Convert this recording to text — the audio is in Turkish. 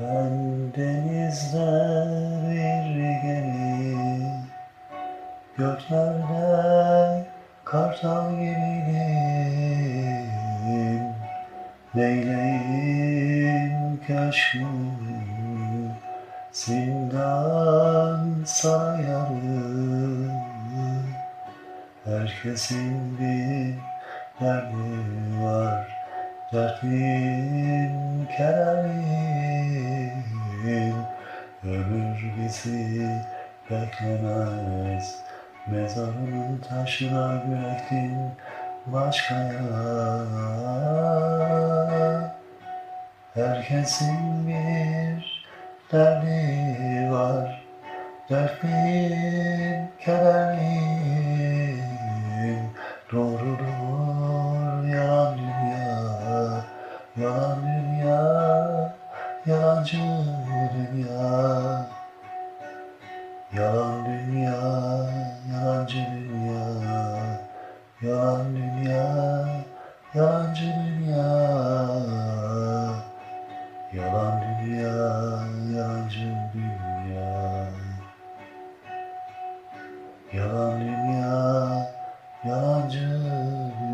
Ben denizde bir gemi Göklerde kartal gibiyim. Neyleyim köşkümü Zindan sayarım. Herkesin bir derdi var Dertliyim, kederliyim Ömür bizi beklemez. Mezarının taşına gürektin başkaya Herkesin bir derdi var Dertliyim, kederliyim. Doğrudur yalan dünya Yalan dünya, yalancı dünya Yalan dünya, yalancı dünya Yalan dünya, yalancı dünya Yalan dünya, yalancı dünya.